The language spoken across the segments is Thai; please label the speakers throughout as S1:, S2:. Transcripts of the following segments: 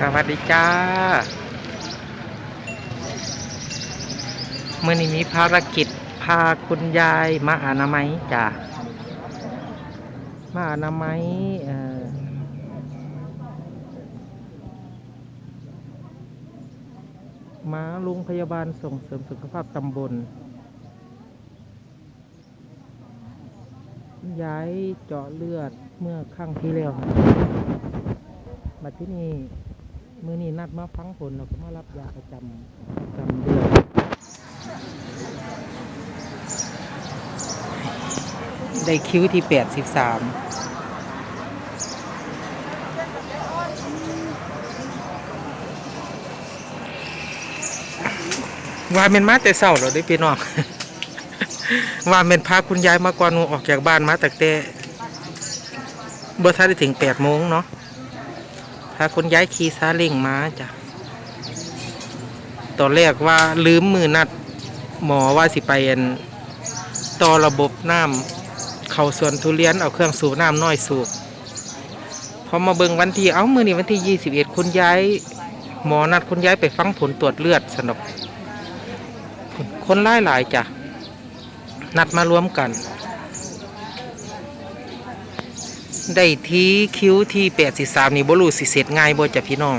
S1: สวัสดีจ้าเมื่อนี้มีภารกิจพาคุณยายมาอนามัยจ้ามาอนามัยเอ่อมาโรงพยาบาลส่งเสริมสุขภาพตำบลย้ายเจาะเลือดเมื่อครั้งที่แล้วมาที่นี่ มื่อนี้นัดมาฟังผลเราก็มารับยาประจำประจำเดือนได้คิวที่แปดสิบสามว่าเป็นมาแต่เศร้าเหรอได้พี่น้องว่าเป็นพาคุณยายมาก่อนหนูออกจากบ้านมาแต่แต่บ่ทันได้ถึงแปดโมงเนาะ พาคุณยายขี่ซาเล้งมาจ้ะตอนแรกว่าลืมมือนัดหมอว่าสิไปอันต่อระบบน้ำเขาสวนทุเรียนเอาเครื่องสูบน้ำน้อยสูบพอมาเบิ่งวันที่เอ้ามือนี้วันที่ยี่สิบเอ็ดคุณย้าย หมอนัดคุณย้ายไปฟังผลตรวจเลือดสนอกคนหลายหลายจ้ะนัดมารวมกัน ได้ทีคิวที่แปดสิสามนี่บรูสิเสร็จง่ายบ่จะพี่น้อง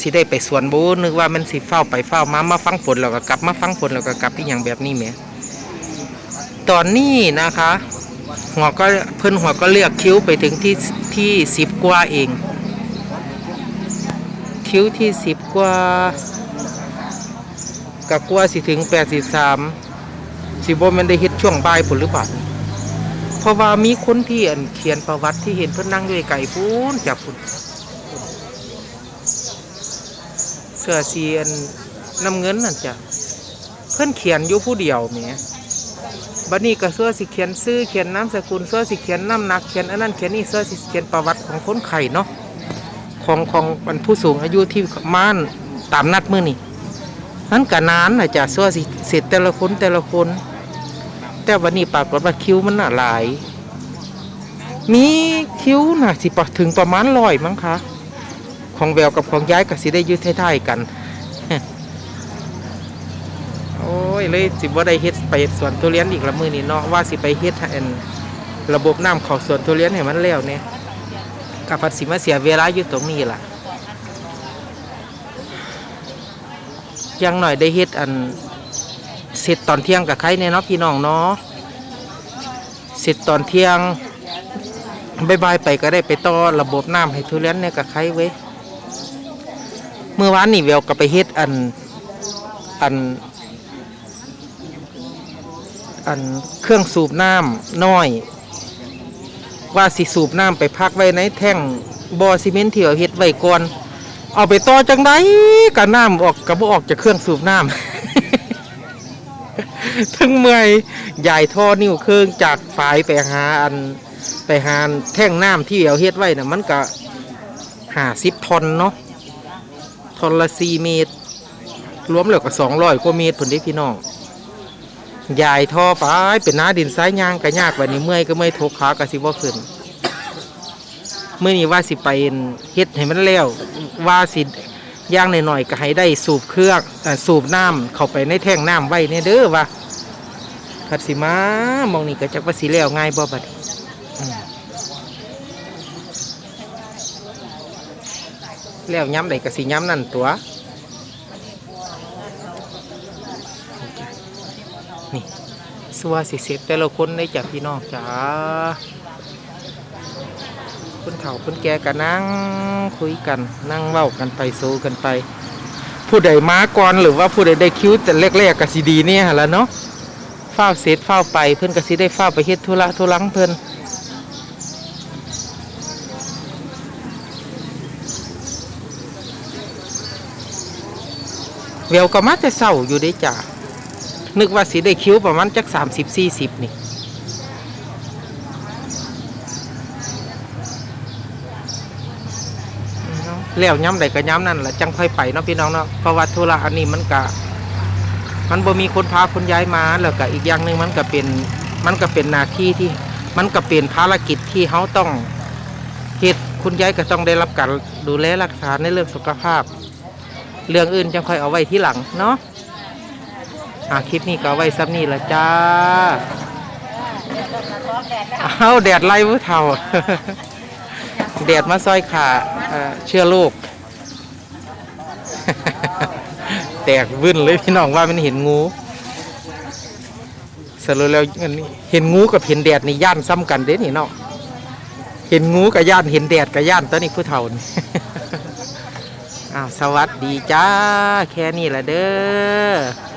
S1: สิได้ไปสวนบูนึกว่ามันสิเฝ้าไปเฝ้ามามาฟังผลแล้วก็กลับมาฟังผลแล้วก็กลับอีกอย่างแบบนี้แหมตอนนี้นะคะหัวก็เพิ่นหัวก็เลือกคิ้วไปถึงที่ที่สิบกว่าเอง คิ้วที่สิบกว่ากับกว่าสิถึงแปดสิบสามสิบ่แมันได้ฮ็ดช่วงบ่ายผลหรือเปล่า เพราะว่ามีคนที่อันเขียนประวัติที่เห็นเพิ่อนนั่งด้วยไก่พูนจากพุ่นเสื้อเสีอันน้ำเงินนั่นจ้ะเพิ่อนเขียนอยู่ผู้เดียวแหมบัดนี้ก็เสื้อสิเขียนชื่อเขียนนามสกุลเสื้อสิเขียนน้ำหนักเขียนอันนั้นเขียนนี่เสื้อสิเขียนประวัติของคนไข้เนาะของของอันผู้สูงอายุที่ม่านตามนัดมื้อนี้นั้นก็นานนะจ๊ะซัวสิเสร็จแต่ละคนแต่ละคน แต่วันนี้ปรากฏว่าคิวมันน่ะหลาย มีคิวน่ะสิปะถึงประมาณร้อยมั้งคะ ของแววกับของย้ายก็สิได้ยืดท้ายๆกัน โอ้ยเลยสิบ่ได้เฮ็ดไปสวนทุเรียนอีกละมือนี้เนาะว่าสิไปเฮ็ดให้อันระบบน้ำข้าสวนทุเรียนให้มันแล้วเนี่ยกับพัดสิมาเสียเวลาอยู่ตรงนี้ล่ะยังหน่อยได้เฮ็ดอัน เสร็จตอนเที่ยงกับใครเนี่ยเนาะพี่น้องเนาะเสร็จตอนเที่ยงบายบายไปก็ได้ไปต่อระบบน้ำให้ทุเรียนเนี่ยกับใครเว้ยเมื่อวานนี่แววก็ไปเฮ็ดอันอัน อันเครื่องสูบน้ำน้อย ว่าสิสูบน้ำไปพักไว้ในแท่งบอซีเมนต์ที่เอาเฮ็ดไว้ก่อนเอาไปต่อจังไดกับน้ำออกกระบออกจากเครื่องสูบน้ำ ทั้งเมื่อยใหญ่ท่อนิ้วเครื่องจากฝายไปหาอันไปหาแท่งน้ำที่เอาเฮ็ดไว้น่ะมันก็หาสิบทอนเนาะทอนละสี่เมตร รวมแล้วก็สองร้อยกว่าเมตรผลได้พี่น้องใหญ่ท่อไปเป็นน้าดินซ้ายยางก็ยากว่านี้เมื่อยก็เมื่อยทกขากระสิบว่าขึ้นเมื่อนี้ว่าสิไปเฮ็ดให้มันแล้วว่าสิ ย่างหน่อยๆก็ให้ได้สูบเครื่องเอ่สูบน้ำเข้าไปในแท่งน้ำไว้เนี่ยเด้อว่าพัดสิมามองนี่ก็จักว่าสิแล้วง่ายบ่บัดแล้วย้ำใดก็สิย้ำนั่นตัวนี่สัวสิเสร็จแต่ละคนได้จากพี่น้องจ้า คนเฒ่าคนแก่ก็นั่งคุยกัน นั่งเว้ากันไปสู้กันไป ผู้ใดมาก่อนหรือว่าผู้ใดได้คิวแต่แรกๆก็สิดีเนี่ยแล่ะเนาะเฝ้าเสร็จเฝ้าไปเพิ่อนก็สิได้เฝ้าไปเฮ็ดธุระธุรังเพิ่อนเวลก็มาแต่เศร้าอยู่เด้จ้ะนึกว่าสิได้คิวประมาณจัก30 40นี่ แล้วย้ำใดก็ย้ำนั่นแหละจังค่อยไปเนาะพี่น้องเนาะเพราะว่าธุระอันนี้มันก็มันบ่มีคนพาคนย้ายมาแล้วก็อีกอย่างหนึ่งมันก็เป็นมันก็เป็นหน้าที่ที่ มันก็เป็นภารกิจที่เขาต้องเฮ็ดคุณยายก็ต้องได้รับการดูแลรักษาในเรื่องสุขภาพ เรื่องอื่นจังค่อยเอาไว้ที่หลังเนาะอะคลิปนี้ก็ไว้ซ้ำนี่ละจ้าเอาแดดไล่ผู้เฒ่า แดดมาซอยขาเชื่อลูกแตกวึ่นเลยพี่น้องว่ามันเห็นงูสรุปแล้วเห็นงูกับเห็นแดดนี่ย่านซ้ำกันเด้นี่เนาะเห็นงูกับย่านเห็นแดดกับย่านตอนนี้ผู้เฒ่านี่อ้าวสวัสดีจ้าแค่นี้ละเด้อ